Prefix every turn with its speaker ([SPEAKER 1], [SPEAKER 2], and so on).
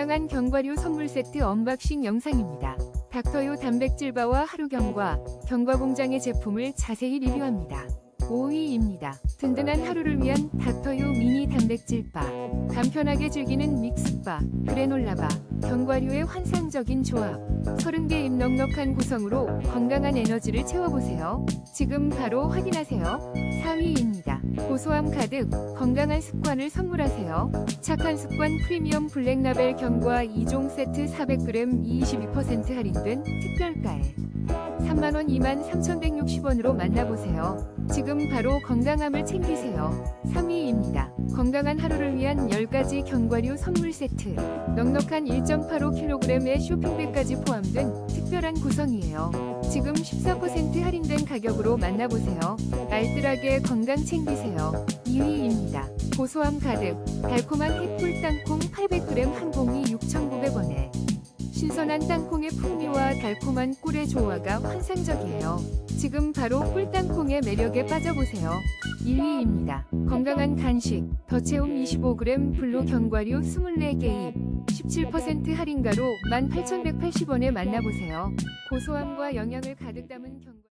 [SPEAKER 1] 다양한 견과류 선물 세트 언박싱 영상입니다. 닥터유 단백질바와 하루경과 견과공장의 제품을 자세히 리뷰합니다. 5위입니다. 든든한 하루를 위한 닥터유 미니 단백질바. 간편하게 즐기는 믹스바, 그래놀라바, 견과류의 환상적인 조합. 30개 입 넉넉한 구성으로 건강한 에너지를 채워보세요. 지금 바로 확인하세요. 4위입니다. 고소함 가득 건강한 습관을 선물하세요. 착한 습관 프리미엄 블랙라벨 견과 2종 세트 400g 22% 할인된 특별가에 3만원 2만 3,160원으로 만나보세요. 지금 바로 건강함을 챙기세요. 3위입니다. 건강한 하루를 위한 10가지 견과류 선물 세트. 넉넉한 1.85kg의 쇼핑백까지 포함된 특별한 구성이에요. 지금 14% 할인된 가격으로 만나보세요. 알뜰하게 건강 챙기세요. 2위입니다. 고소함 가득 달콤한 햇불 땅콩 800g 한 봉이 6,900원에 신선한 땅콩의 풍미와 달콤한 꿀의 조화가 환상적이에요. 지금 바로 꿀땅콩의 매력에 빠져보세요. 1위입니다. 건강한 간식 더채움 25g 블루 견과류 24개 입 17% 할인가로 18,180원에 만나보세요. 고소함과 영양을 가득 담은 견과